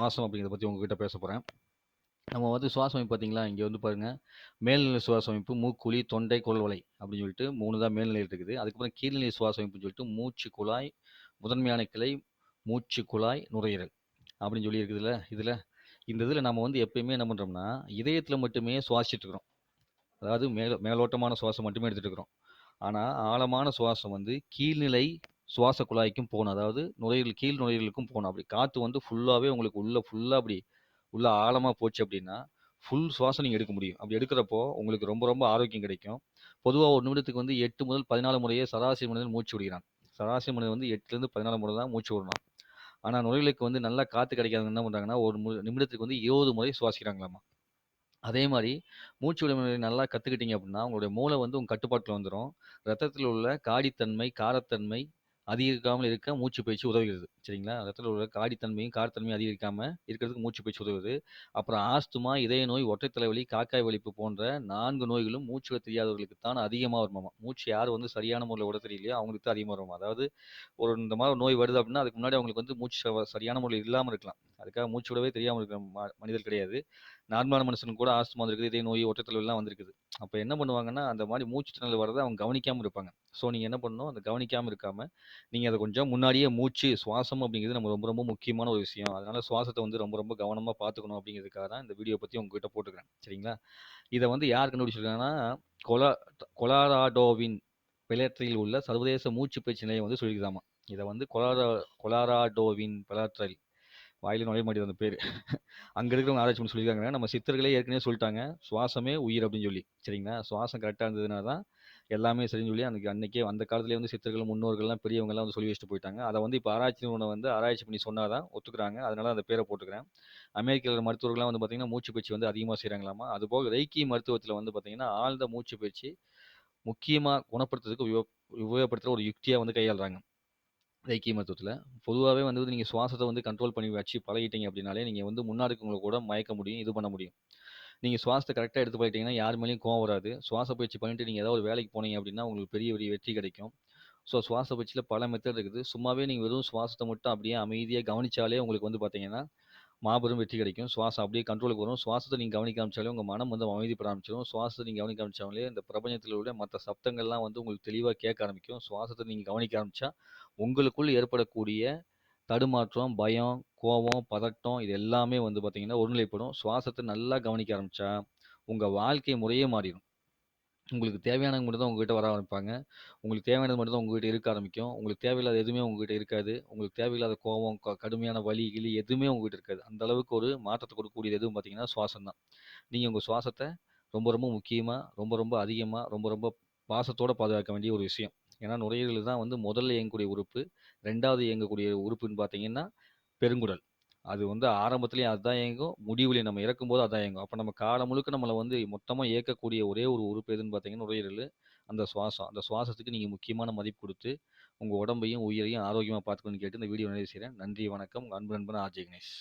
சுவாசம் அப்படிங்கிறத பற்றி உங்ககிட்ட பேச போகிறேன் நம்ம வந்து சுவாச அமைப்பு பார்த்தீங்களா இங்கே வந்து பாருங்கள் மேல்நிலை சுவாச அமைப்பு மூக்குழி தொண்டை கொள்வலை அப்படின்னு சொல்லிட்டு மூணு தான் மேல்நிலையில் இருக்குது. அதுக்கப்புறம் கீழ்நிலை சுவாச அமைப்புன்னு சொல்லிட்டு மூச்சு குழாய் முதன்மையான கிளை மூச்சு குழாய் நுரையீரல் அப்படின்னு சொல்லி இருக்குதுல்ல இதில். இந்த இதில் நம்ம வந்து எப்பயுமே என்ன பண்ணுறோம்னா இதயத்தில் மட்டுமே சுவாசிச்சுட்டு இருக்கிறோம். அதாவது மேல மேலோட்டமான சுவாசம் மட்டுமே எடுத்துகிட்டு இருக்கிறோம். ஆனால் ஆழமான சுவாசம் வந்து கீழ்நிலை சுவாச குழாய்க்கும் போகணும். அதாவது நுரையீரல் கீழ் நுரையீரலுக்கும் போகணும். அப்படி காற்று வந்து ஃபுல்லாகவே உங்களுக்கு உள்ளே ஃபுல்லாக அப்படி உள்ள ஆழமாக போச்சு அப்படின்னா ஃபுல் சுவாசம் நீங்கள் எடுக்க முடியும். அப்படி எடுக்கிறப்போ உங்களுக்கு ரொம்ப ரொம்ப ஆரோக்கியம் கிடைக்கும். பொதுவாக ஒரு நிமிடத்துக்கு வந்து எட்டு முதல் பதினாலு முறையே சராசரி மனிதன் மூச்சு விடுகிறான். சராசரி மனிதன் வந்து எட்டுலேருந்து பதினாலு முறை தான் மூச்சு விடணும். ஆனால் நுரையீரலுக்கு வந்து நல்லா காற்று கிடைக்காதுன்னு என்ன பண்ணுறாங்கன்னா ஒரு நிமிடத்துக்கு வந்து இருபது முறை சுவாசிக்கிறாங்களாமா. அதே மாதிரி மூச்சு விடுமுறை நல்லா கற்றுக்கிட்டீங்க அப்படின்னா உங்களுடைய மூளை வந்து உங்கள் கட்டுப்பாட்டில் வந்துடும் ரத்தத்தில் உள்ள காடித்தன்மை காரத்தன்மை அதிகரிக்காமல் இருக்க மூச்சு பயிற்சி உதவுகிறது. சரிங்களா? ரத்தத்தில் உள்ள காடித்தன்மையும் காரத்தன்மையும் அதிகரிக்காமல் இருக்கிறதுக்கு மூச்சு பயிற்சி உதவுது அப்புறம் ஆஸ்துமா இதய நோய் ஒற்றை தலைவலி காக்காய் வலிப்பு போன்ற நான்கு நோய்களும் மூச்சு விட தெரியாதவர்களுக்கு தான் அதிகமாக வருமாமா? மூச்சு யார் வந்து சரியான முறையில் விட தெரியலையோ அவங்களுக்கு தான் அதிகமாக வருமா அதாவது ஒரு இந்த மாதிரி நோய் வருது அப்படின்னா அதுக்கு முன்னாடி அவங்களுக்கு வந்து மூச்சு சரியான முறையில் இல்லாமல் இருக்கலாம். அதுக்காக மூச்சு விடவே தெரியாமல் இருக்கிற மனிதர் கிடையாது. நார்மலான மனுஷனுக்கு கூட ஆஸ்துமா வந்திருக்குது இதே நோய் ஒற்றை வந்திருக்குது. அப்போ என்ன பண்ணுவாங்கன்னா அந்த மாதிரி மூச்சு திணறல் வரதை அவங்க கவனிக்காமல் இருப்பாங்க. ஸோ நீங்கள் என்ன பண்ணணும்? அந்த கவனிக்காமல் இருக்காமல் நீங்கள் அதை கொஞ்சம் முன்னாடியே மூச்சு சுவாசம் அப்படிங்கிறது நம்ம ரொம்ப ரொம்ப முக்கியமான ஒரு விஷயம். அதனால் சுவாசத்தை வந்து ரொம்ப ரொம்ப கவனமாக பார்த்துக்கணும் அப்படிங்கிறதுக்காக தான் இந்த வீடியோ பற்றி உங்ககிட்ட போட்டுக்கிறேன் சரிங்களா? இதை வந்து யார் கண்டுபிடிச்சிருக்காங்கன்னா கொலா கொலாராடோவின் பிளேட்டரில் உள்ள சர்வதேச மூச்சு பயிற்சி நிலையம் வந்து சொல்லியிருக்காமா இதை வந்து கொலாரா கொலாராடோவின் பிளேட்டரில் வாயில நுழைய மாட்டேது அந்த பேர். அங்கே இருக்கிறவங்க ஆராய்ச்சி பண்ணி சொல்லியிருக்காங்க. நம்ம சித்தர்களே ஏற்கனவே சொல்லிட்டாங்க. சுவாசமே உயிர் அப்படின்னு சொல்லி. சரிங்களா? சுவாசம் கரெக்டாக இருந்ததுனா தான் எல்லாமே சரின்னு சொல்லி அன்றைக்கி அன்றைக்கே அந்த காலத்துலேயே வந்து சித்தர்கள் முன்னோர்கள்லாம் பெரியவங்கலாம் வந்து சொல்லி வச்சுட்டு போயிட்டாங்க. அதை வந்து இப்போ ஆராய்ச்சி நிறுவனம் வந்து ஆராய்ச்சி பண்ணி சொன்னால் தான் ஒத்துக்கிறாங்க. அதனால அந்த பேரை போட்டுக்கிறேன். அமெரிக்காவில் இருக்கிற மருத்துவர்கள்லாம் வந்து பார்த்திங்கன்னா மூச்சு பயிற்சி வந்து அதிகமாக செய்கிறாங்களாமா அதுபோக ரைக்கி மருத்துவத்தில் வந்து பார்த்திங்கன்னா ஆழ்ந்த மூச்சு பயிற்சி முக்கியமாக குணப்படுத்துறதுக்கு உபயோகப்படுத்துகிற ஒரு யுக்தியாக வந்து கையாளுறாங்க. ஐக்கிய மருத்துவத்தில். பொதுவாகவே வந்து நீங்கள் சுவாசத்தை வந்து கண்ட்ரோல் பண்ணி வச்சு பழகிட்டீங்க அப்படின்னாலே நீங்கள் வந்து முன்னாடிருக்கவங்கள கூட மயக்க முடியும் இது பண்ண முடியும். நீங்கள் சுவாசத்தை கரெக்டாக எடுத்து பழகிட்டீங்கன்னா யார் மேலேயும் கோவம் வராது. சுவாச பயிற்சி பண்ணிட்டு நீங்கள் ஏதாவது ஒரு வேலைக்கு போனீங்க அப்படின்னா உங்களுக்கு பெரிய பெரிய வெற்றி கிடைக்கும். ஸோ சுவாச பயிற்சியில் பல மெத்தட் இருக்குது. சும்மாவே நீங்கள் வெறும் சுவாசத்தை மட்டும் அப்படியே அமைதியாக கவனிச்சாலே உங்களுக்கு வந்து பார்த்தீங்கன்னா மாபெரும் வெற்றி கிடைக்கும். சுவாசம் அப்படியே கண்ட்ரோலுக்கு வரும். சுவாசத்தை நீங்கள் கவனிக்க ஆரம்பிச்சாலே உங்கள் மனம் வந்து அமைதிப்பட ஆரம்பிச்சிடும் சுவாசத்தை நீங்கள் கவனிக்க ஆரம்பிச்சாலே இந்த பிரபஞ்சத்தில் உள்ள மற்ற சப்தங்கள்லாம் வந்து உங்களுக்கு தெளிவாக கேட்க ஆரம்பிக்கும். சுவாசத்தை நீங்கள் கவனிக்க ஆரம்பித்தா உங்களுக்குள் ஏற்படக்கூடிய தடுமாற்றம் பயம் கோபம் பதட்டம் இது எல்லாமே வந்து பார்த்தீங்கன்னா ஒருநிலைப்படும். சுவாசத்தை நல்லா கவனிக்க ஆரம்பித்தா உங்கள் வாழ்க்கை முறையே மாறிடும் உங்களுக்கு தேவையானது மட்டும் தான் உங்ககிட்ட வர ஆரம்பிப்பாங்க. உங்களுக்கு தேவையானது மட்டும் தான் உங்ககிட்ட இருக்க ஆரம்பிக்கும். உங்களுக்கு தேவையில்லாத எதுவுமே உங்ககிட்ட இருக்காது. உங்களுக்கு தேவையில்லாத கோபம் க- கடுமையான வலி கிளி எதுவுமே உங்ககிட்ட இருக்காது. அந்த அளவுக்கு ஒரு மாற்றத்தை கொடுக்கக்கூடியது எதுவும் பார்த்தீங்கன்னா சுவாசம் தான். நீங்கள் உங்கள் சுவாசத்தை ரொம்ப ரொம்ப முக்கியமாக ரொம்ப ரொம்ப அதிகமாக ரொம்ப ரொம்ப பாசத்தோட பாதுகாக்க வேண்டிய ஒரு விஷயம். ஏன்னா நுரையீரல் தான் வந்து முதல்ல இயங்கக்கூடிய உறுப்பு. ரெண்டாவது இயங்கக்கூடிய உறுப்புன்னு பார்த்தீங்கன்னா பெருங்குடல். அது வந்து ஆரம்பத்துலேயும் அதுதான் இயங்கும். முடிவுலையும் நம்ம இறக்கும்போது அதான் இயங்கும். அப்போ நம்ம காலம் முழுக்க நம்மளை வந்து மொத்தமாக இயக்கக்கூடிய ஒரே ஒரு உறுப்பு எதுன்னு பார்த்தீங்கன்னா நுரையீரல். அந்த சுவாசம். அந்த சுவாசத்துக்கு நீங்கள் முக்கியமான மதிப்பு கொடுத்து உங்கள் உடம்பையும் உயிரையும் ஆரோக்கியமாக பார்த்துக்கணும்னு கேட்டு இந்த வீடியோ நிறைவு செய்கிறேன் நன்றி வணக்கம். அன்பு நண்பன் ஆர்ஜே கணேஷ்